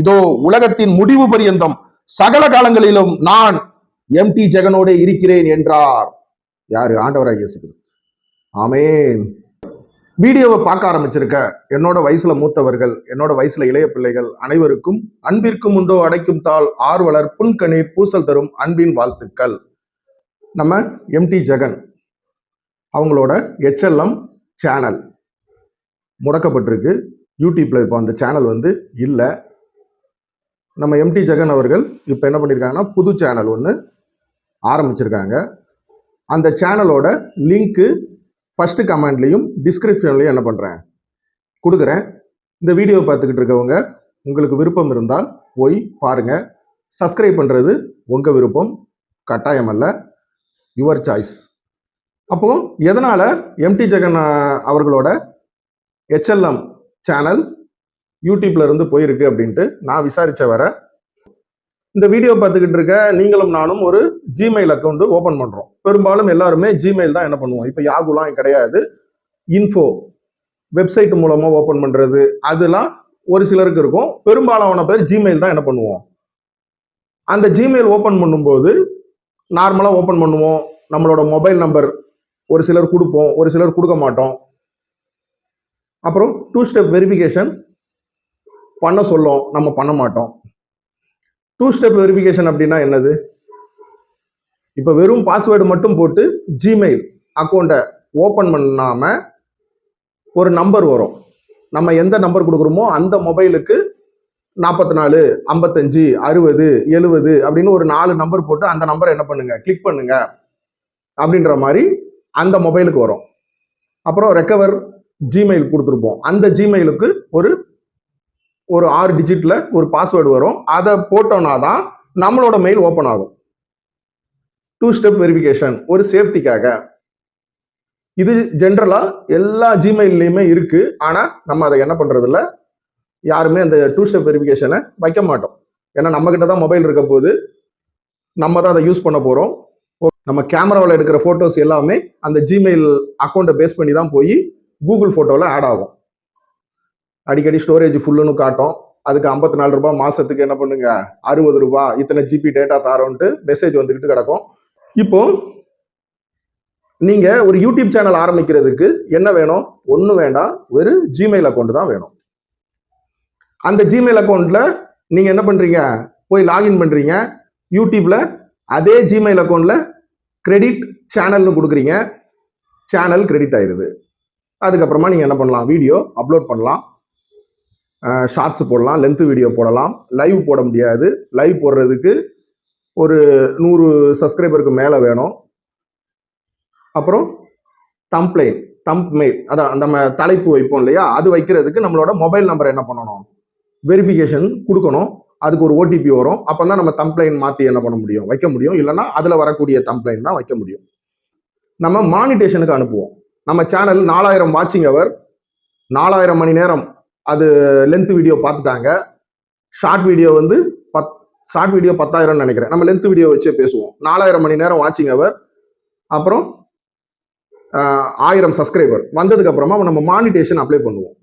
இதோ உலகத்தின் முடிவு பரியந்தம். சகல காலங்களிலும் நான் எம் டி ஜெகனோடே இருக்கிறேன் என்றார். யாரு? ஆண்டவராக இயேசு கிறிஸ்து வீடியோவை பார்க்க ஆரம்பிச்சிருக்க என்னோட வயசுல மூத்தவர்கள் என்னோட வயசுல இளைய பிள்ளைகள் அனைவருக்கும் அன்பிற்கும் உண்டோ அடைக்கும் தாள் ஆர்வலர் புன்கணீர் பூசல் தரும் அன்பின் வாழ்த்துக்கள். நம்ம எம்டி ஜெகன் அவங்களோட எச்எல்எம் சேனல் முடக்கப்பட்டிருக்கு. யூடியூப்ல இப்போ அந்த சேனல் வந்து இல்லை. நம்ம எம்டி ஜெகன் அவர்கள் இப்போ என்ன பண்ணியிருக்காங்கன்னா புது சேனல் ஒன்று ஆரம்பிச்சிருக்காங்க. அந்த சேனலோட லிங்க்கு ஃபஸ்ட்டு கமெண்ட்லேயும் டிஸ்கிரிப்ஷன்லையும் என்ன பண்ணுறேன் கொடுக்குறேன். இந்த வீடியோ பார்த்துக்கிட்டு இருக்கவங்க உங்களுக்கு விருப்பம் இருந்தால் போய் பாருங்கள் சப்ஸ்கிரைப் பண்ணுறது உங்கள் விருப்பம் கட்டாயம் அல்ல யுவர் சாய்ஸ் அப்போது எதனால் எம்டி ஜெகன் அவர்களோட ஹெச்எல்எம் சேனல் யூடியூப்ல இருந்து போயிருக்கு அப்படின்ட்டு நான் விசாரிச்ச வர இந்த வீடியோ பார்த்துக்கிட்டு இருக்க நீங்களும் நானும் ஒரு ஜிமெயில் அக்கௌண்ட் ஓபன் பண்றோம். பெரும்பாலும் எல்லாருமே ஜிமெயில் தான் என்ன பண்ணுவோம். இப்போ யாகுலாம் கிடையாது. இன்ஃபோ வெப்சைட் மூலமா ஓபன் பண்றது அதெல்லாம் ஒரு சிலருக்கு இருக்கும். பெரும்பாலான பேர் ஜிமெயில் தான் என்ன பண்ணுவோம். அந்த ஜிமெயில் ஓபன் பண்ணும்போது நார்மலாக ஓபன் பண்ணுவோம். நம்மளோட மொபைல் நம்பர் ஒரு சிலர் கொடுப்போம் ஒரு சிலர் கொடுக்க மாட்டோம். அப்புறம் டூ ஸ்டெப் வெரிஃபிகேஷன் பண்ண சொல்லும் நம்ம பண்ண மாட்டோம். டூ ஸ்டெப் வெரிஃபிகேஷன் அப்படின்னா என்னது? இப்போ வெறும் பாஸ்வேர்டு மட்டும் போட்டு ஜிமெயில் அக்கௌண்ட்டை ஓப்பன் பண்ணாமல் ஒரு நம்பர் வரும். நம்ம எந்த நம்பர் கொடுக்குறோமோ அந்த மொபைலுக்கு நாற்பத்தி நாலு ஐம்பத்தஞ்சு அறுபது எழுபது அப்படின்னு ஒரு நாலு நம்பர் போட்டு அந்த நம்பரை என்ன பண்ணுங்க? கிளிக் பண்ணுங்க. அப்படின்ற மாதிரி அந்த மொபைலுக்கு வரும். அப்புறம் ரெக்கவர் ஜிமெயில் கொடுத்துருப்போம். அந்த ஜிமெயிலுக்கு ஒரு ஒரு ஆறு டிஜிட்ல ஒரு பாஸ்வேர்டு வரும். அதை போட்டோம்னா தான் நம்மளோட மெயில் ஓப்பன் ஆகும். டூ ஸ்டெப் வெரிஃபிகேஷன் ஒரு சேஃப்டிக்காக இது ஜென்ரலாக எல்லா ஜிமெயில்லையுமே இருக்குது ஆனால் நம்ம அதை என்ன பண்ணுறதில்ல யாருமே அந்த டூ ஸ்டெப் வெரிஃபிகேஷனை வைக்க மாட்டோம். ஏன்னா நம்மக்கிட்ட தான் மொபைல் இருக்க போது நம்ம தான் அதை யூஸ் பண்ண போகிறோம் நம்ம கேமராவில் எடுக்கிற ஃபோட்டோஸ் எல்லாமே அந்த ஜிமெயில் அக்கௌண்ட்டை பேஸ் பண்ணி தான் போய் கூகுள் ஃபோட்டோவில் ஆட் ஆகும். அடிக்கடி ஸ்டோரேஜ் ஃபுல்லுன்னு காட்டும். அதுக்கு ஐம்பத்தி நாலு ரூபாய் மாசத்துக்கு என்ன பண்ணுங்க? அறுபது ரூபாய். இத்தனை ஜிபி டேட்டா தாரோன்ட்டு மெசேஜ் வந்துக்கிட்டு கிடக்கும். இப்போ நீங்க ஒரு யூடியூப் சேனல் ஆரம்பிக்கிறதுக்கு என்ன வேணும்? ஒன்றும் வேண்டாம். ஒரு ஜிமெயில் அக்கௌண்ட் தான் வேணும். அந்த ஜிமெயில் அக்கௌண்ட்ல நீங்க என்ன பண்றீங்க? போய் லாகின் பண்றீங்க. யூடியூப்ல அதே ஜிமெயில் அக்கௌண்ட்ல கிரெடிட் சேனல்னு கொடுக்குறீங்க. சேனல் கிரெடிட் ஆயிருது. அதுக்கப்புறமா நீங்கள் என்ன பண்ணலாம்? வீடியோ அப்லோட் பண்ணலாம். ஷார்ட்ஸ் போடலாம் லென்த்து வீடியோ போடலாம். லைவ் போட முடியாது. லைவ் போடுறதுக்கு ஒரு நூறு சப்ஸ்கிரைபருக்கு மேலே வேணும். அப்புறம் தம்ப்ளைன் தம்ப் மெயில் அதான் நம்ம தலைப்பு வைப்போம் இல்லையா? அது வைக்கிறதுக்கு நம்மளோட மொபைல் நம்பர் என்ன பண்ணணும்? வெரிஃபிகேஷன் கொடுக்கணும். அதுக்கு ஒரு ஓடிபி வரும். அப்போ தான் நம்ம தம்ப்ளைன் மாற்றி என்ன பண்ண முடியும்? வைக்க முடியும். இல்லைன்னா அதில் வரக்கூடிய தம்ப்ளைன் தான் வைக்க முடியும். நம்ம மானிட்டேஷனுக்கு அனுப்புவோம். நம்ம சேனல் நாலாயிரம் வாட்சிங் அவர் நாலாயிரம் மணி நேரம் அது லென்த் வீடியோ பார்த்துட்டாங்க. ஷார்ட் வீடியோ வந்து பத் ஷார்ட் வீடியோ பத்தாயிரம்னு நினைக்கிறேன். நம்ம லென்த் வீடியோ வச்சே பேசுவோம். நாலாயிரம் மணி நேரம் வாட்சிங் அவர் அப்புறம் ஆயிரம் சப்ஸ்கிரைபர் வந்ததுக்கு அப்புறமா நம்ம மானிட்டேஷன் அப்ளை பண்ணுவோம்.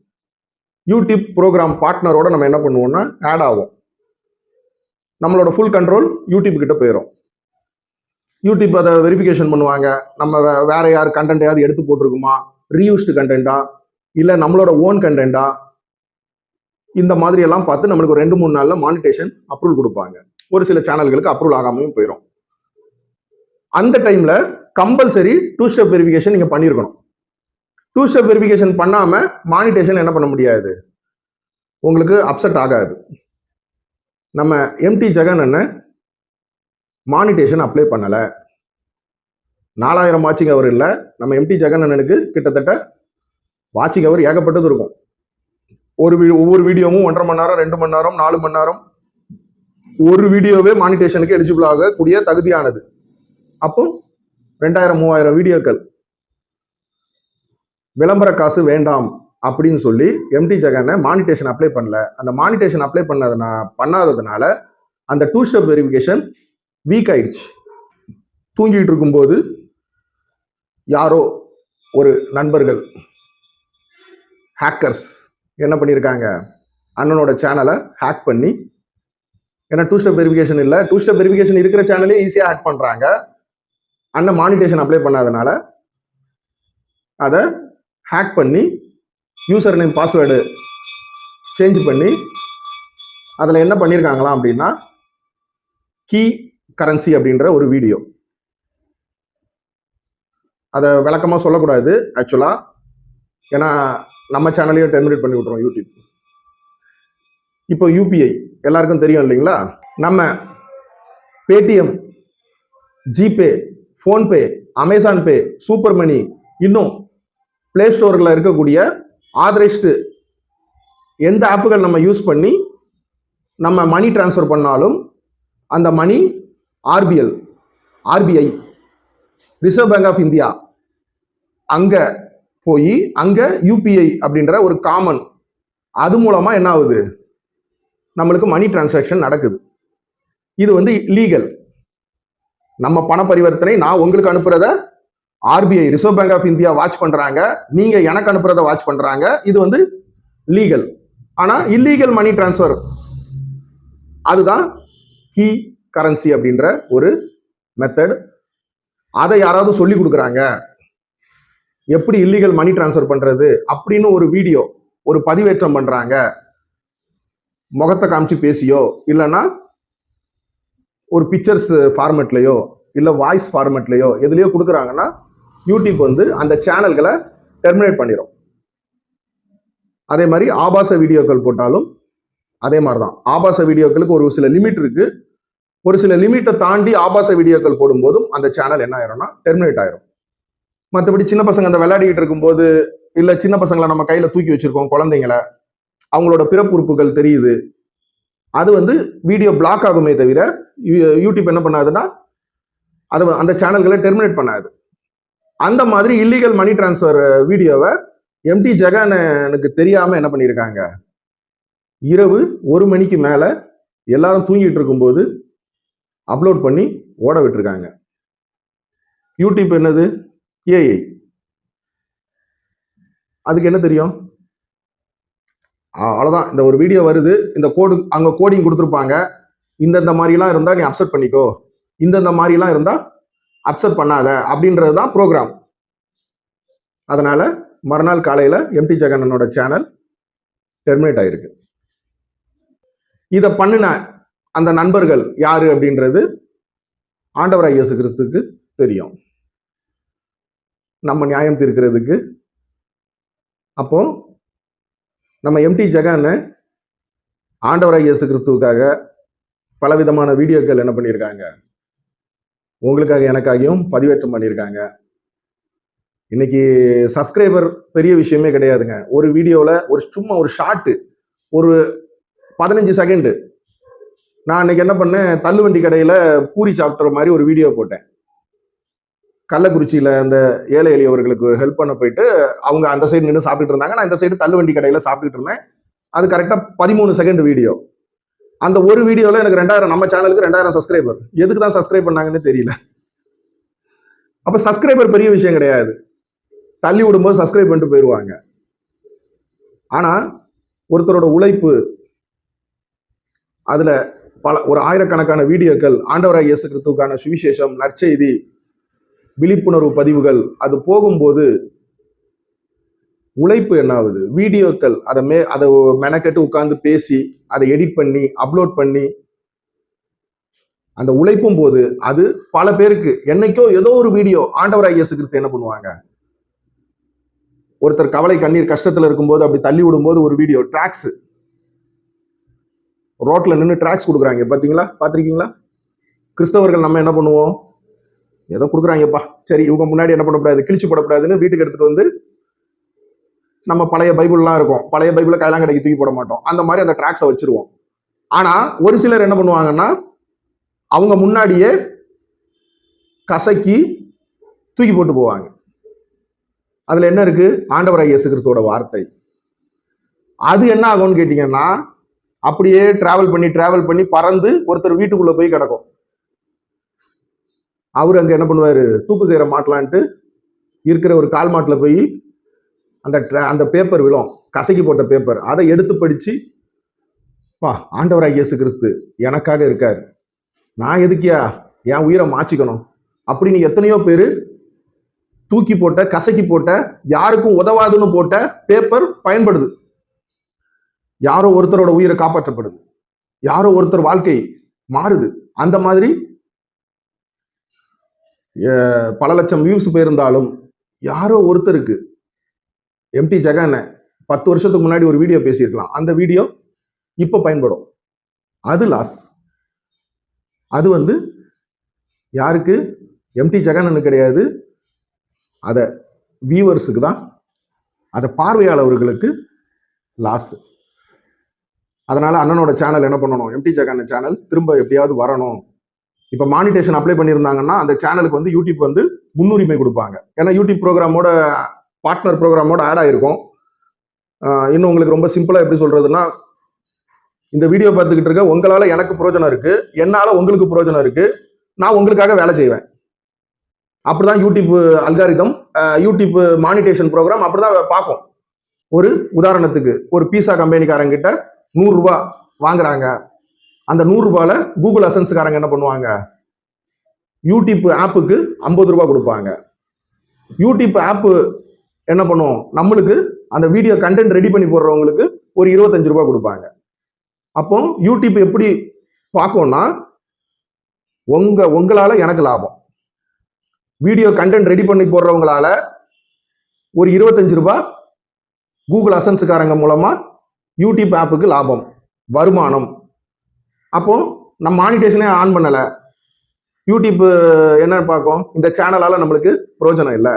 யூடியூப் ப்ரோக்ராம் பார்ட்னரோட நம்ம என்ன பண்ணுவோம்னா ஆட் ஆகும் நம்மளோட ஃபுல் கண்ட்ரோல் யூடியூப் கிட்ட போயிடும் யூடியூப் அதை வெரிஃபிகேஷன் பண்ணுவாங்க. நம்ம வே- வேற யார் கண்டென்ட்டையாவது எடுத்து போட்டிருக்குமா? ரீயூஸ்டு கண்டென்ட்டா இல்லை நம்மளோட ஓன் கண்டென்ட்டா இந்த மாதிரி எல்லாம் பார்த்து நம்மளுக்கு ஒரு ரெண்டு மூணு நாள்ல மானிட்டேஷன் அப்ரூவல் கொடுப்பாங்க. ஒரு சில சேனல்களுக்கு அப்ரூவல் ஆகாமையும் போயிடும் அந்த டைம்ல கம்பல்சரி டூ ஸ்டெப் வெரிஃபிகேஷன் நீங்க பண்ணியிருக்கணும் டூ ஸ்டெப் வெரிஃபிகேஷன் பண்ணாம மானிட்டேஷன் என்ன பண்ண முடியாது? உங்களுக்கு அப்செட் ஆகாது. நம்ம எம்டி ஜெகன் அண்ணன் மானிட்டேஷன் அப்ளை பண்ணல. நாலாயிரம் வாட்சிங் அவர் இல்லை. நம்ம எம்டி ஜெகன் அண்ணனுக்கு கிட்டத்தட்ட வாட்சிங் அவர் ஏகப்பட்டது இருக்கும். ஒரு வீ ஒவ்வொரு வீடியோவும் ஒன்றரை மணி நேரம் ரெண்டு மணி நேரம் நாலு மணி நேரம். ஒரு வீடியோவே மானிட்டேஷனுக்கு எலிஜிபிள் ஆகக்கூடிய தகுதியானது. அப்போ ரெண்டாயிரம் மூவாயிரம் வீடியோக்கள். விளம்பர காசு வேண்டாம் அப்படின்னு சொல்லி எம்டி ஜெகனை மானிட்டேஷன் அப்ளை பண்ணல. அந்த மானிட்டேஷன் அப்ளை பண்ணதுனா பண்ணாததுனால அந்த டூ ஸ்டெப் வெரிஃபிகேஷன் வீக் ஆயிடுச்சு. தூங்கிட்டு இருக்கும்போது யாரோ ஒரு நண்பர்கள் ஹேக்கர்ஸ் என்ன பண்ணியிருக்காங்க அண்ணனோட சேனலை ஹேக் பண்ணி ஏன்னா டூ ஸ்டெப் வெரிஃபிகேஷன் இல்லை. டூ ஸ்டெப் வெரிஃபிகேஷன் இருக்கிற சேனலே ஈஸியாக ஹேக் பண்ணுறாங்க அண்ணன் மானிட்டேஷன் அப்ளை பண்ணாதனால அதை ஹேக் பண்ணி யூசர் நேம் பாஸ்வேர்டு சேஞ்ச் பண்ணி அதில் என்ன பண்ணியிருக்காங்களாம் அப்படின்னா கீ கரன்சி அப்படின்ற ஒரு வீடியோ அதை விளக்கமாக சொல்லக்கூடாது ஆக்சுவலாக ஏன்னா நம்ம சேனலையும் டெர்மினேட் பண்ணி விட்றோம் யூடியூப் இப்போ யூபிஐ எல்லாருக்கும் தெரியும் இல்லைங்களா? நம்ம Paytm GPay PhonePe Amazon pay super money இன்னும் ப்ளே ஸ்டோரில் இருக்கக்கூடிய ஆதரைஸ்டு எந்த ஆப்புகள் நம்ம யூஸ் பண்ணி நம்ம மணி ட்ரான்ஸ்ஃபர் பண்ணாலும் அந்த money RBL RBI reserve bank of India அங்கே போய் அங்கே யூபிஐ அப்படின்ற ஒரு காமன் அது மூலமாக என்ன ஆகுது? நம்மளுக்கு மணி டிரான்சாக்ஷன் நடக்குது. இது வந்து லீகல் நம்ம பண பரிவர்த்தனை நான் உங்களுக்கு அனுப்புறத RBI reserve bank of India watch பண்றாங்க. நீங்க எனக்கு அனுப்புறத வாட்ச் பண்றாங்க. இது வந்து லீகல் ஆனா இல்லீகல் மணி டிரான்ஸ்ஃபர் அதுதான் கீ கரன்சி அப்படின்ற ஒரு மெத்தட் அதை யாராவது சொல்லி கொடுக்குறாங்க. எப்படி இல்லீகல் மணி டிரான்ஸ்ஃபர் பண்றது அப்படின்னு ஒரு வீடியோ ஒரு பதிவேற்றம் பண்றாங்க. முகத்தை காமிச்சு பேசியோ இல்லைன்னா ஒரு பிக்சர்ஸ் ஃபார்மெட்லையோ இல்லை வாய்ஸ் ஃபார்மெட்லையோ எதுலையோ கொடுக்குறாங்கன்னா யூடியூப் வந்து அந்த சேனல்களை டெர்மினேட் பண்ணிடும் அதே மாதிரி ஆபாச வீடியோக்கள் போட்டாலும் அதே மாதிரி தான் ஆபாச வீடியோக்களுக்கு ஒரு சில லிமிட் இருக்கு. ஒரு சில லிமிட்டை தாண்டி ஆபாச வீடியோக்கள் போடும்போதும் அந்த சேனல் என்ன ஆயிரும்னா டெர்மினேட் ஆயிரும். மற்றபடி சின்ன பசங்க அந்த விளையாடிக்கிட்டு இருக்கும்போது இல்லை சின்ன பசங்களை நம்ம கையில் தூக்கி வச்சிருக்கோம் குழந்தைங்கள அவங்களோட பிறப்புறுப்புகள் தெரியுது. அது வந்து வீடியோ பிளாக் ஆகுமே தவிர யூ- யூடியூப் என்ன பண்ணாதுன்னா அது வ- அந்த சேனல்களை டெர்மினேட் பண்ணாது. அந்த மாதிரி இல்லீகல் மணி டிரான்ஸ்ஃபர் வீடியோவை எம்டி ஜெகான எனக்கு தெரியாமல் என்ன பண்ணியிருக்காங்க? இரவு ஒரு மணிக்கு மேலே எல்லாரும் தூங்கிட்டு இருக்கும்போது அப்லோட் பண்ணி ஓட விட்டுருக்காங்க. யூடியூப் என்னது? ஏஐ அதுக்கு என்ன தெரியும்? அவ்வளோதான் இந்த ஒரு வீடியோ வருது. இந்த கோடு அங்கே கோடிங் கொடுத்துருப்பாங்க. இந்தந்த மாதிரிலாம் இருந்தால் நீ அப்செட் பண்ணிக்கோ. இந்தந்த மாதிரிலாம் இருந்தால் அப்செட் பண்ணாத. அப்படின்றது தான் ப்ரோக்ராம் அதனால் மறுநாள் காலையில் எம்டி ஜெகனனோட சேனல் டெர்மினேட் ஆகிருக்கு இதை பண்ணின அந்த நண்பர்கள் யார் அப்படின்றது ஆண்டவராய் இயேசு கிறிஸ்துக்கு தெரியும். நம்ம நியாயம் தீர்க்கிறதுக்கு. அப்போ நம்ம எம்டி ஜெகன் ஆண்டவராய் இயேசு கிறிஸ்துவுக்காக பலவிதமான வீடியோக்கள் என்ன பண்ணியிருக்காங்க? உங்களுக்காக எனக்காகியும் பதிவேற்றம் பண்ணியிருக்காங்க. இன்னைக்கு சப்ஸ்கிரைபர் பெரிய விஷயமே கிடையாதுங்க. ஒரு வீடியோவில் ஒரு சும்மா ஒரு ஷார்ட்டு ஒரு பதினஞ்சு செகண்டு நான் அன்னைக்கு என்ன பண்ணேன்? தள்ளுவண்டி கடையில் பூரி சாப்பிட்ற மாதிரி ஒரு வீடியோ போட்டேன். கள்ளக்குறிச்சியில் அந்த ஏழை எளியவர்களுக்கு ஹெல்ப் பண்ண போயிட்டு அவங்க அந்த சைடு நின்று சாப்பிட்டுட்டு இருந்தாங்க. நான் இந்த சைடு தள்ளுவண்டி கடையில் சாப்பிட்டுட்டு இருந்தேன். அது கரெக்டாக பதிமூணு செகண்ட் வீடியோ அந்த ஒரு வீடியோவில் எனக்கு ரெண்டாயிரம் நம்ம சேனலுக்கு ரெண்டாயிரம் சப்ஸ்கிரைபர் எதுக்கு தான் சப்ஸ்கிரைப் பண்ணாங்கன்னு தெரியல. அப்போ சப்ஸ்கிரைபர் பெரிய விஷயம் கிடையாது. தள்ளி விடும்போது சப்ஸ்கிரைப் பண்ணிட்டு போயிடுவாங்க ஆனால் ஒருத்தரோட உழைப்பு அதில் பல ஒரு ஆயிரக்கணக்கான வீடியோக்கள் ஆண்டவராய் இயேசு கிறிஸ்துக்கான சுவிசேஷம் நற்செய்தி விழிப்புணர்வு பதிவுகள் அது போகும்போது உழைப்பு என்ன ஆகுது வீடியோக்கள் அதை மே அதை மெனக்கெட்டு உட்காந்து பேசி அதை எடிட் பண்ணி அப்லோட் பண்ணி அந்த உழைப்பும் போது அது பல பேருக்கு என்னைக்கோ ஏதோ ஒரு வீடியோ ஆண்டவர் இயேசு கிறிஸ்து என்ன பண்ணுவாங்க? ஒருத்தர் கவலை கண்ணீர் கஷ்டத்துல இருக்கும்போது அப்படி தள்ளி விடும்போது ஒரு வீடியோ ட்ராக்ஸ் ரோட்ல நின்று ட்ராக்ஸ் கொடுக்குறாங்க பாத்தீங்களா? பாத்திருக்கீங்களா? கிறிஸ்தவர்கள் நம்ம என்ன பண்ணுவோம்? ஏதோ கொடுக்குறாங்கப்பா. சரி இவங்க முன்னாடி என்ன பண்ணக்கூடாது? கிழிச்சு போடக்கூடாதுன்னு வீட்டுக்கு எடுத்துட்டு வந்து நம்ம பழைய பைபிள்லாம் இருக்கும். பழைய பைபிளை கையெல்லாம் கடைக்கு தூக்கி போட மாட்டோம். அந்த மாதிரி அந்த ட்ராக்ஸை வச்சிருவோம். ஆனா ஒரு சிலர் என்ன பண்ணுவாங்கன்னா அவங்க முன்னாடியே கசக்கி தூக்கி போட்டு போவாங்க. அதுல என்ன இருக்கு? ஆண்டவராய் இயேசு கிறிஸ்துவோட வார்த்தை. அது என்ன ஆகும்னு கேட்டீங்கன்னா அப்படியே டிராவல் பண்ணி டிராவல் பண்ணி பறந்து ஒருத்தர் வீட்டுக்குள்ள போய் கிடக்கும். அவர் அங்கே என்ன பண்ணுவார்? தூக்கு கயிறை மாட்டலான்ட்டு இருக்கிற ஒரு கால் மாட்டில் போய் அந்த அந்த பேப்பர் விழும். கசக்கி போட்ட பேப்பர் அதை எடுத்து படித்து பா ஆண்டவராக இயேசு கிறிஸ்து எனக்காக இருக்கார். நான் எதுக்கியா? என் உயிரை மாச்சிக்கணும். அப்படின்னு எத்தனையோ பேர் தூக்கி போட்ட கசக்கி போட்ட யாருக்கும் உதவாதுன்னு போட்ட பேப்பர் பயன்படுது. யாரோ ஒருத்தரோட உயிரை காப்பாற்றப்படுது. யாரோ ஒருத்தர் வாழ்க்கை மாறுது. அந்த மாதிரி பல லட்சம் வியூஸ் போயிருந்தாலும் யாரோ ஒருத்தருக்கு எம்டி ஜெகன் பத்து வருஷத்துக்கு முன்னாடி ஒரு வீடியோ பேசியிருக்கலாம். அந்த வீடியோ இப்போ பயன்படும். அது லாஸ் அது வந்து யாருக்கு? எம்டி ஜெகன்னு கிடையாது. அதை வியூவர்ஸுக்கு தான். அதை பார்வையாளர்களுக்கு லாஸ் அதனால அண்ணனோட சேனல் என்ன பண்ணணும்? எம்டி ஜெகன் சேனல் திரும்ப எப்படியாவது வரணும். இப்போ மானிட்டேஷன் அப்ளை பண்ணியிருந்தாங்கன்னா அந்த சேனலுக்கு வந்து யூடியூப் வந்து முன்னுரிமை கொடுப்பாங்க. ஏன்னா யூடியூப் ப்ரோக்ராமோட பார்ட்னர் ப்ரோக்ராமோட ஆட் ஆயிருக்கும். இன்னும் உங்களுக்கு ரொம்ப சிம்பிளா எப்படி சொல்றதுன்னா இந்த வீடியோ பார்த்துக்கிட்டு இருக்க உங்களால எனக்கு பிரயோஜனம் இருக்கு என்னால உங்களுக்கு பிரயோஜனம் இருக்கு நான் உங்களுக்காக வேலை செய்வேன். அப்படிதான் YouTube algorithm YouTube monetization program அப்படிதான் பார்க்கும். ஒரு உதாரணத்துக்கு ஒரு பீஸா கம்பெனிக்காரங்க கிட்ட நூறு ரூபாய் வாங்குறாங்க. அந்த நூறுரூபால கூகுள் அசன்ஸ்காரங்க என்ன பண்ணுவாங்க? யூடியூப் ஆப்புக்கு ஐம்பது ரூபாய் கொடுப்பாங்க. யூடியூப் ஆப்பு என்ன பண்ணுவோம் நம்மளுக்கு அந்த வீடியோ கண்டென்ட் ரெடி பண்ணி போடுறவங்களுக்கு ஒரு இருபத்தஞ்சு ரூபா கொடுப்பாங்க. அப்போ யூடியூப் எப்படி பார்க்கும்னா உங்க உங்களால எனக்கு லாபம். வீடியோ கண்டென்ட் ரெடி பண்ணி போடுறவங்களால ஒரு இருபத்தஞ்சு ரூபா கூகுள் அசன்ஸுக்காரங்க மூலமா யூடியூப் ஆப்புக்கு லாபம் வருமானம். அப்போ நம்ம மானிட்டேஷனே ஆன் பண்ணல. யூடியூப் என்ன பார்க்கும் இந்த சேனலால நம்மளுக்கு பிரயோஜனம் இல்லை.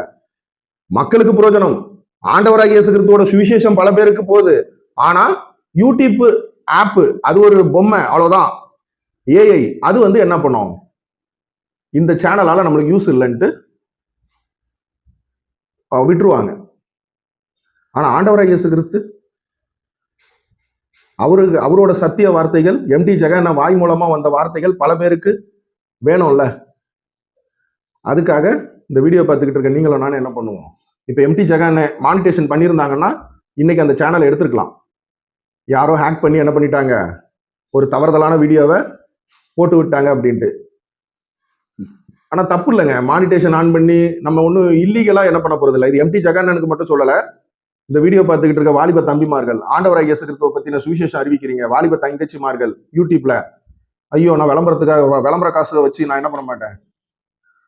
மக்களுக்கு பிரயோஜனம் ஆண்டவராக இயேசு கிறிஸ்துவோட சுவிசேஷம் பல பேருக்கு போகுது. ஆனா யூடியூப் ஆப் அது ஒரு பொம்மை அவ்வளவுதான். ஏஐ அது வந்து என்ன பண்ணும்? இந்த சேனலால நம்மளுக்கு யூஸ் இல்லைன்ட்டு விட்டுருவாங்க. ஆனா ஆண்டவராக இயேசு கிறிஸ்து அவருக்கு அவரோட சத்திய வார்த்தைகள் எம்டி ஜெகன் வாய் மூலமா வந்த வார்த்தைகள் பல பேருக்கு வேணும்ல. அதுக்காக இந்த வீடியோ பார்த்துக்கிட்டு இருக்க நீங்களும் நானும் என்ன பண்ணுவோம்? இப்போ எம்டி ஜெகன் மானிட்டேஷன் பண்ணியிருந்தாங்கன்னா இன்னைக்கு அந்த சேனலை எடுத்துருக்கலாம். யாரோ ஹேக் பண்ணி என்ன பண்ணிட்டாங்க? ஒரு தவறுதலான வீடியோவை போட்டு விட்டாங்க அப்படின்ட்டு. ஆனால் தப்பு இல்லைங்க. மானிட்டேஷன் ஆன் பண்ணி நம்ம ஒன்றும் இல்லீகலாக என்ன பண்ண போகிறது இல்லை இது எம்டி ஜெகனுக்கு மட்டும் சொல்லலை. இந்த வீடியோ பார்த்துக்கிட்டு இருக்க வாலிப தம்பிமார்கள் ஆண்டவராய் இயேசு கிறிஸ்துவ பத்தின சுவிசேஷம் அறிவிக்கிறீங்க. வாலிப தங்கச்சிமார்கள் யூடியூப்ல ஐயோ நான் விளம்பரத்துக்காக விளம்பர காசு வச்சு நான் என்ன பண்ண மாட்டேன்?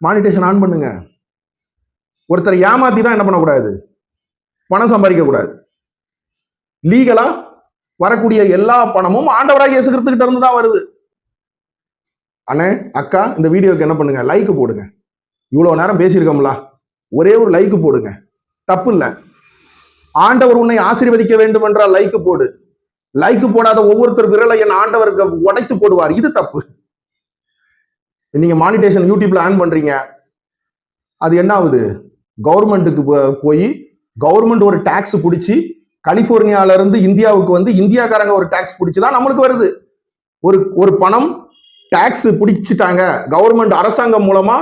மானிட்டேஷன் ஆன் பண்ணுங்க. ஒருத்தரை ஏமாத்தி தான் என்ன பண்ணக்கூடாது? பணம் சம்பாதிக்க கூடாது லீகலா வரக்கூடிய எல்லா பணமும் ஆண்டவராக இயேசு இருந்து தான் வருது. அண்ணே அக்கா இந்த வீடியோக்கு என்ன பண்ணுங்க? லைக் போடுங்க. இவ்வளோ நேரம் பேசியிருக்கோம்ல. ஒரே ஒரு லைக் போடுங்க. தப்பு இல்லை. ஆண்டவர் உன்னை ஆசீர்வதிக்க வேண்டும் என்றால் லைக்கு போடு. லைக்கு போடாத ஒவ்வொருத்தர் விரலை என் ஆண்டவருக்கு உடைத்து போடுவார். இது தப்பு. நீங்க மானிட்டேஷன் யூடியூப்ல ஆன் பண்றீங்க. அது என்ன ஆகுது? கவர்மெண்ட்டுக்கு போய் கவர்மெண்ட் ஒரு டாக்ஸ் பிடிச்சி கலிபோர்னியால இருந்து இந்தியாவுக்கு வந்து இந்தியாக்காரங்க ஒரு டாக்ஸ் பிடிச்சி தான் நம்மளுக்கு வருது. ஒரு ஒரு பணம் டாக்ஸ் பிடிச்சிட்டாங்க. கவர்மெண்ட் அரசாங்கம் மூலமா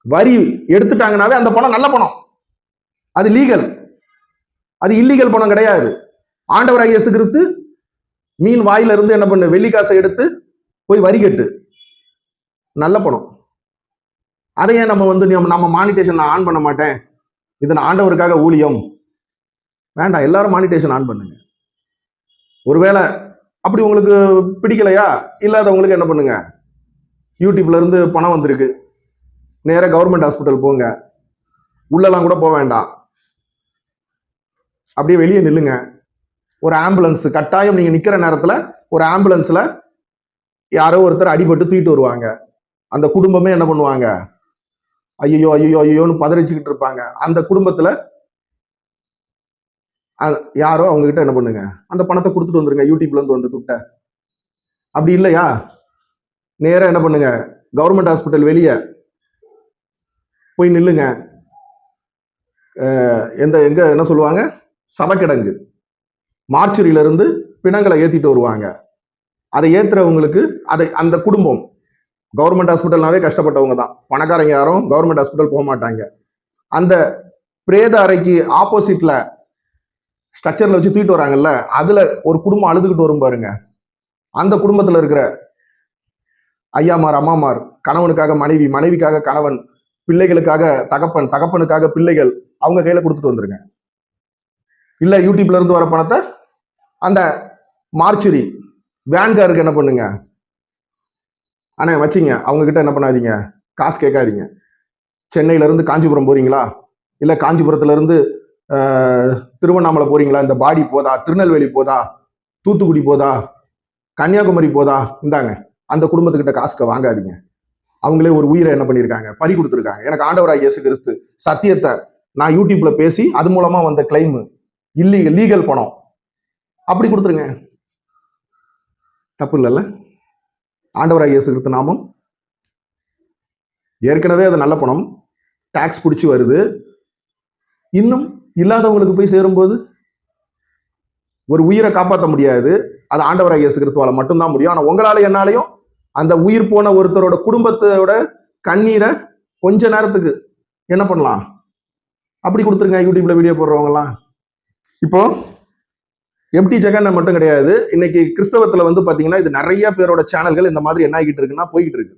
வரி எடுத்துட்டாங்கனாவே அந்த பணம் நல்ல பணம். அது லீகல் அது இல்லீகல் பணம் கிடையாது. ஆண்டவர் ஐயசு கிறிஸ்து மீன் வாயில இருந்து என்ன பண்ணு வெள்ளி காசை எடுத்து போய் வரி கட்டு. நல்ல பணம். அதையே நம்ம வந்து நம்ம- நம்ம மானிட்டேஷன் நான் ஆன் பண்ண மாட்டேன்? இது நான் ஆண்டவருக்காக ஊழியம். வேண்டாம் எல்லாரும் மானிட்டேஷன் ஆன் பண்ணுங்க. ஒருவேளை அப்படி உங்களுக்கு பிடிக்கலையா? இல்லாதவங்களுக்கு என்ன பண்ணுங்க? யூடியூப்ல இருந்து பணம் வந்திருக்கு. நேராக கவர்மெண்ட் ஹாஸ்பிட்டல் போங்க. உள்ளெல்லாம் கூட போக வேண்டாம். அப்படியே வெளியே நில்லுங்க. ஒரு ஆம்புலன்ஸ் கட்டாயம் நீங்க நிக்கிற நேரத்துல ஒரு ஆம்புலன்ஸ்ல யாரோ ஒருத்தர் அடிபட்டு தூக்கிட்டு வருவாங்க. அந்த குடும்பமே என்ன பண்ணுவாங்க? ஐயோ ஐயோ ஐயோன்னு பதறிச்சுக்கிட்டு இருப்பாங்க. அந்த குடும்பத்துல யாரோ அவங்க கிட்ட என்ன பண்ணுங்க? அந்த பணத்தை கொடுத்துட்டு வந்துருங்க. யூடியூப்ல இருந்து வந்து துட்ட. அப்படி இல்லையா? நேரா என்ன பண்ணுங்க? கவர்மெண்ட் ஹாஸ்பிட்டல் வெளியே போய் நில்லுங்க. எந்த எங்க என்ன சொல்லுவாங்க? சவக்கிடங்கு மார்ச்சரியிலிருந்து பிணங்களை ஏற்றிட்டு வருவாங்க. அதை ஏற்றுறவங்களுக்கு அதை அந்த குடும்பம் கவர்மெண்ட் ஹாஸ்பிட்டல்னாவே கஷ்டப்பட்டவங்க தான். பணக்காரங்க யாரும் கவர்மெண்ட் ஹாஸ்பிட்டல் போக மாட்டாங்க. அந்த பிரேத அறைக்கு ஆப்போசிட்ல ஸ்ட்ரக்சர்ல வச்சு தூக்கிட்டு வராங்கல்ல அதுல ஒரு குடும்பம் அழுதுகிட்டு வரும் பாருங்க. அந்த குடும்பத்துல இருக்கிற ஐயாமார் அம்மாமார் கணவனுக்காக மனைவி மனைவிக்காக கணவன் பிள்ளைகளுக்காக தகப்பன் தகப்பனுக்காக பிள்ளைகள் அவங்க கையில கொடுத்துட்டு வந்துருங்க. இல்ல யூடியூப்ல இருந்து வர பணத்தை அந்த மார்ச்சுரி வேன்காருக்கு என்ன பண்ணுங்க? அண்ணே வச்சிங்க. அவங்க கிட்ட என்ன பண்ணாதீங்க. காசு கேட்காதீங்க. சென்னையில இருந்து காஞ்சிபுரம் போறீங்களா? இல்ல காஞ்சிபுரத்துல இருந்து திருவண்ணாமலை போறீங்களா? இந்த பாடி போதா? திருநெல்வேலி போதா? தூத்துக்குடி போதா? கன்னியாகுமரி போதா? இந்தாங்க. அந்த குடும்பத்துக்கிட்ட காசுக்கு வாங்காதீங்க. அவங்களே ஒரு உயிரை என்ன பண்ணியிருக்காங்க பறி கொடுத்துருக்காங்க. எனக்கு ஆண்டவராய் இயேசு கிறிஸ்து சத்தியத்தை நான் யூடியூப்ல பேசி அது மூலமா வந்த கிளைமு இல்லீகல் லீகல் பணம். அப்படி கொடுத்துருங்க. தப்பு இல்லைல்ல? ஆண்டவராக இயேசு கிறிஸ்து நாமம். ஏற்கனவே அது நல்ல பணம். டாக்ஸ் பிடிச்சி வருது. இன்னும் இல்லாதவங்களுக்கு போய் சேரும்போது ஒரு உயிரை காப்பாற்ற முடியாது. அது ஆண்டவராக இயேசு கிறிஸ்துவால மட்டும்தான் முடியும். ஆனால் உங்களால என்னாலையும் அந்த உயிர் போன ஒருத்தரோட குடும்பத்தோட கண்ணீரை கொஞ்ச நேரத்துக்கு என்ன பண்ணலாம்? அப்படி கொடுத்துருங்க. யூடியூப்ல வீடியோ போடுறவங்கலாம். இப்போ எம்டி ஜெகன் மட்டும் கிடையாது. இன்னைக்கு கிறிஸ்தவத்துல வந்து பாத்தீங்கன்னா இது நிறைய பேரோட சேனல்கள் இந்த மாதிரி என்ன ஆகிட்டு இருக்குன்னா போய்கிட்டு இருக்கு.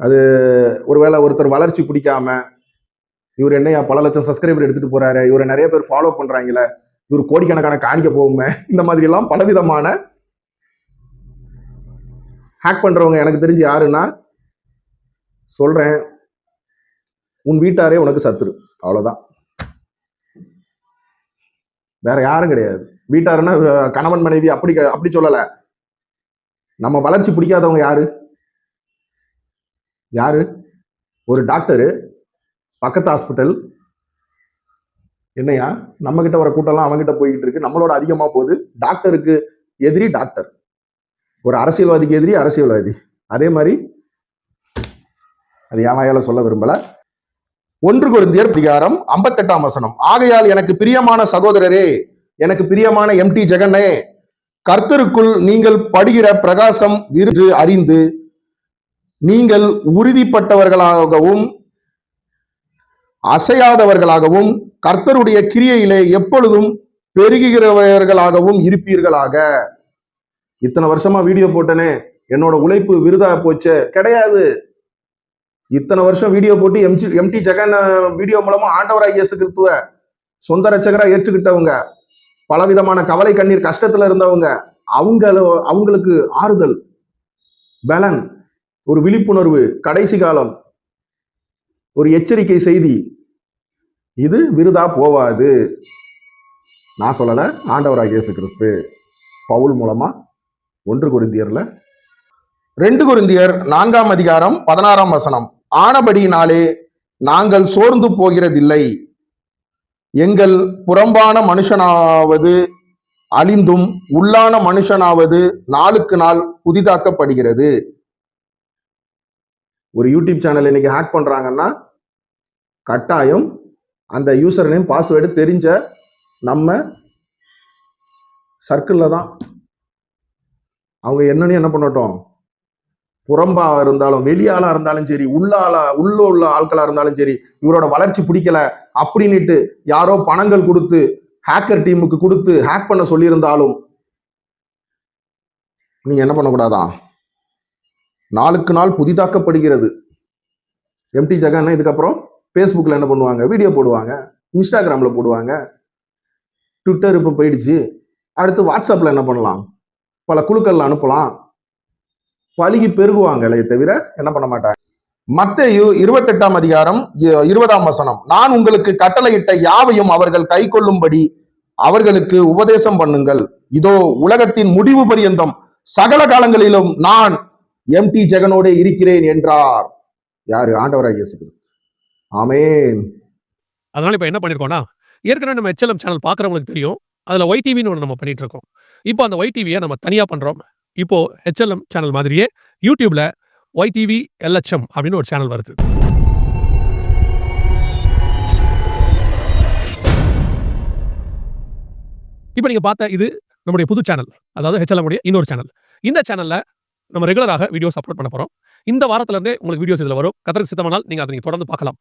அது ஒருவேளை ஒருத்தர் வளர்ச்சி பிடிக்காம இவர் என்னையா பல லட்சம் சப்ஸ்கிரைபர் எடுத்துட்டு போறாரு இவரை நிறைய பேர் ஃபாலோ பண்றாங்களே இவர் கோடிக்கணக்கான காணிக்க போகுமே இந்த மாதிரி எல்லாம் பலவிதமான ஹேக் பண்றவங்க எனக்கு தெரிஞ்சு யாருன்னா சொல்றேன் உன் வீட்டாரே உனக்கு சத்துரு. அவ்வளவுதான். வேற யாரும் கிடையாது. வீட்டாருன்னா கணவன் மனைவி அப்படி க- அப்படி சொல்லல. நம்ம வளர்ச்சி பிடிக்காதவங்க யாரு? யாரு? ஒரு டாக்டரு பக்கத்து ஹாஸ்பிட்டல். என்னையா? நம்ம கிட்ட வர கூட்டம்லாம் அவங்ககிட்ட போய்கிட்டு இருக்கு. நம்மளோட அதிகமா போகுது. டாக்டருக்கு எதிரி டாக்டர். ஒரு அரசியல்வாதிக்கு எதிரி அரசியல்வாதி. அதே மாதிரி அது என் வாயால சொல்ல விரும்பலை. ஒன்று குருந்தியர் அதிகாரம் ஐம்பத்தெட்டாம் வசனம். ஆகையால் எனக்கு பிரியமான சகோதரரே எனக்கு பிரியமான எம்டி ஜெகனே கர்த்தருக்குள் நீங்கள் படுகிற பிரகாசம் விருது அறிந்து நீங்கள் உறுதிப்பட்டவர்களாகவும் அசையாதவர்களாகவும் கர்த்தருடைய கிரியையிலே எப்பொழுதும் பெருகுகிறவர்களாகவும் இருப்பீர்களாக. இத்தனை வருஷமா வீடியோ போட்டனே என்னோட உழைப்பு விருதா போச்சே கிடையாது. இத்தனை வருஷம் வீடியோ போட்டு எம்ஜி எம்டி ஜெகன் வீடியோ மூலமா ஆண்டவராக இயேசு கிறிஸ்துவ சொந்த ரச்சகராக ஏற்றுக்கிட்டவங்க பலவிதமான கவலை கண்ணீர் கஷ்டத்துல இருந்தவங்க அவங்கள அவங்களுக்கு ஆறுதல் பலன் ஒரு விழிப்புணர்வு கடைசி காலம் ஒரு எச்சரிக்கை செய்தி இது விருதா போவாது. நான் சொல்லல ஆண்டவராக இயேசு கிறிஸ்து பவுல் மூலமா ஒன்று குருந்தியர்ல. ரெண்டு குருந்தியர் நான்காம் அதிகாரம் பதினாறாம் வசனம். ஆனபடியினாலே நாங்கள் சோர்ந்து போகிறதில்லை. எங்கள் புறம்பான மனுஷனாவது அழிந்தும் உள்ளான மனுஷனாவது நாளுக்கு நாள் புதிதாக்கப்படுகிறது. ஒரு யூடியூப் சேனல் இன்னைக்கு ஹேக் பண்றாங்கன்னா கட்டாயம் அந்த யூசர் நேம் பாஸ்வேர்டு தெரிஞ்ச நம்ம சர்க்கிளில் தான். அவங்க என்னன்னு என்ன பண்ணட்டும்? புறம்பா இருந்தாலும் வெளியாளா இருந்தாலும் சரி உள்ளாளா உள்ள உள்ள ஆட்களா இருந்தாலும் சரி இவரோட வளர்ச்சி பிடிக்கல அப்படின்னுட்டு யாரோ பணங்கள் கொடுத்து ஹேக்கர் டீமுக்கு கொடுத்து ஹேக் பண்ண சொல்லியிருந்தாலும் நீங்க என்ன பண்ணக்கூடாதான் நாளுக்கு நாள் புதிதாக்கப்படுகிறது. எம்டி ஜெகன் இதுக்கப்புறம் ஃபேஸ்புக்கில் என்ன பண்ணுவாங்க? வீடியோ போடுவாங்க. இன்ஸ்டாகிராமில் போடுவாங்க. ட்விட்டர் இப்போ போயிடுச்சு. அடுத்து வாட்ஸ்அப்பில் என்ன பண்ணலாம்? பல குழுக்கள் அனுப்பலாம். பழுகி பெருகுவாங்களே தவிர என்ன பண்ண மாட்டாங்க? மத்தேயு இருபத்தெட்டாம் அதிகாரம் இருபதாம் வசனம். நான் உங்களுக்கு கட்டளையிட்ட யாவையும் அவர்கள் கை கொள்ளும்படி அவர்களுக்கு உபதேசம் பண்ணுங்கள். இதோ உலகத்தின் முடிவு பரியந்தம். சகல காலங்களிலும் நான் எம்டி ஜெகனோடே இருக்கிறேன் என்றார். யாரு? ஆண்டவராக இயேசு கிறிஸ்து. அதனால இப்போ என்ன பண்ணிருக்கோம்னா ஏற்கனவே நம்ம எச்எல்எம் சேனல் பாக்குறவங்களுக்கு தெரியும். அதில் ஒய்டிவின்னு ஒன்று நம்ம பண்ணிட்டு இருக்கோம். இப்போ அந்த ஒய் டிவியை நம்ம தனியாக பண்ணுறோம் இப்போ ஹெச்எல்எம் சேனல் மாதிரியே யூடியூப்ல ஒய்டிவி எல்எச்எம் அப்படின்னு ஒரு சேனல் வருது. இப்போ நீங்கள் பார்த்த இது நம்முடைய புது சேனல் அதாவது ஹெச்எல்எம்முடைய உடைய இன்னொரு சேனல் இந்த சேனலில் நம்ம ரெகுலராக வீடியோஸ் அப்லோட் பண்ண போகிறோம் இந்த வாரத்திலிருந்தே உங்களுக்கு வீடியோஸ் இதில் வரும். கதருக்கு சித்தமானால் நீங்கள் அதை நீங்கள் தொடர்ந்து பார்க்கலாம்.